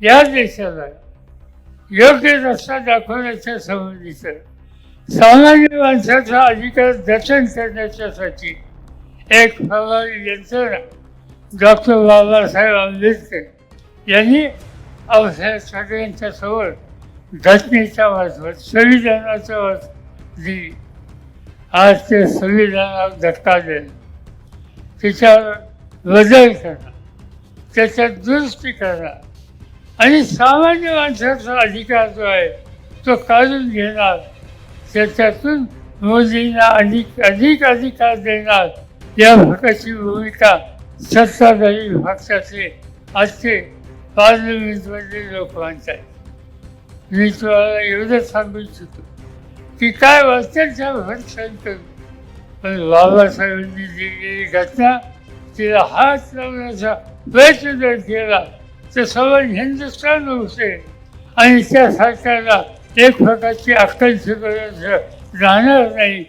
या देशाला योग्य रस्ता दाखवण्याच्या संबंधीचं सामान्य माणसाचा अधिकार जतन करण्याच्यासाठी एक प्रभावी यंत्रणा डॉक्टर बाबासाहेब आंबेडकर यांनी अवसर सगळ्यांच्या समोर घटनेच्या मार्फत संविधानाच्या वाच दिली. आज ते संविधानात धक्का देणं त्याच्यावर बदल करणं त्याच्यात दुरुस्ती करणं आणि सामान्य माणसाचा अधिकार जो आहे तो काढून घेणार. त्याच्यातून मोदींना अधिक अधिक अधिकार देणार. या भागाची भूमिका सत्ताधारी पक्षाचे आजचे पार्लमेंटमधले लोक मानतात. मी तुम्हाला एवढंच सांगू इच्छितो की काय वाचण्याचा भर सांगतो पण बाबासाहेबांनी दिलेली घटना तिला हात लावण्याचा प्रयत्न जर केला ते सगळं हिंदुस्थान होते. आणि त्या सरकारला एक प्रकारची अक्कल गरज राहणार नाही.